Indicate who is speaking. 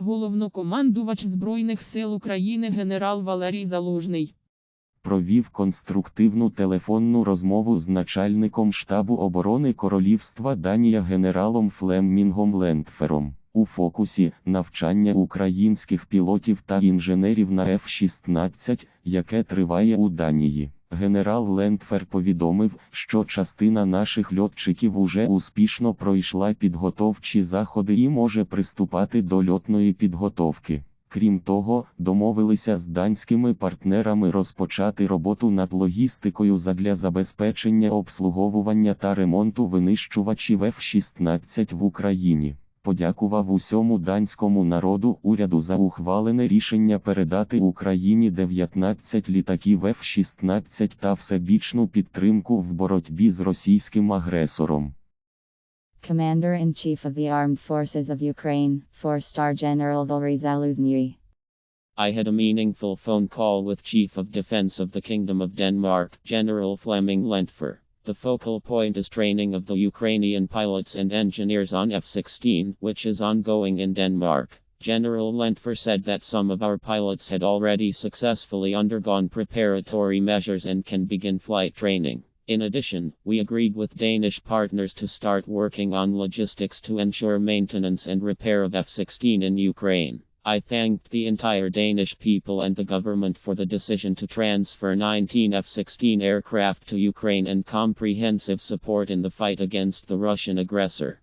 Speaker 1: Головнокомандувач Збройних сил України генерал Валерій Залужний.
Speaker 2: провів конструктивну телефонну розмову з начальником штабу оборони Королівства Данія генералом Флеммінгом Лендфером. У фокусі навчання українських пілотів та інженерів на F-16, яке триває у Данії. Генерал Лендфер повідомив, що частина наших льотчиків уже успішно пройшла підготовчі заходи і може приступати до льотної підготовки. Крім того, домовилися з данськими партнерами розпочати роботу над логістикою задля забезпечення обслуговування та ремонту винищувачів F-16 в Україні. Подякував усьому данському народу уряду за ухвалене рішення передати Україні 19 літаків F-16 та всебічну підтримку в боротьбі з російським агресором.
Speaker 3: Commander-in-Chief of the Armed Forces of Ukraine, 4-star General Valery Zaluzny.
Speaker 4: I had a meaningful phone call with Chief of Defense of the Kingdom of Denmark, General Flemming Lentfer. The focal point is training of the Ukrainian pilots and engineers on F 16, which is ongoing in Denmark. General Lentfer said that some of our pilots had already successfully undergone preparatory measures and can begin flight training. In addition, we agreed with Danish partners to start working on logistics to ensure maintenance and repair of F 16 in Ukraine. I thanked the entire Danish people and the government for the decision to transfer 19 F 16 aircraft to Ukraine and comprehensive support in the fight against the Russian aggressor.